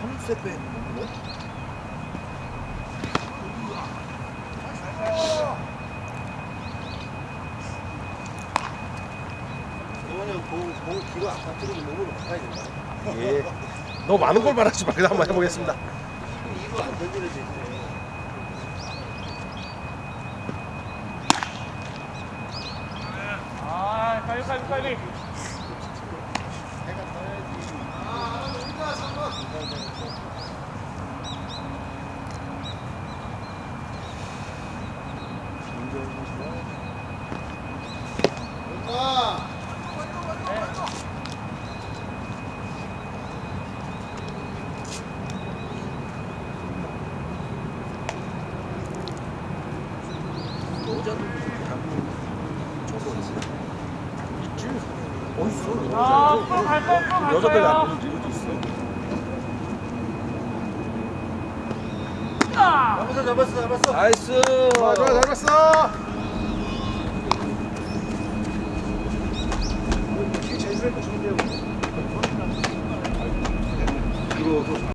한세 빼 먹는 거? 이번에 뒤로 아파트로 몸으로 바꿔야 된다. 예. 너무 많은 걸 말하지 말고 한번 해보겠습니다. 이거 안 던지는 데 있네. 아, 빨리 빨리 빨리. 있지. 어딨어? 아, 앞으로 갈 거, 앞으로 갈 여자들이 안. 보는지 어디 있어? 잡았어, 잡았어, 잡았어. 나이스. 좋아 좋아 잡았어 제일 좋은데요 그거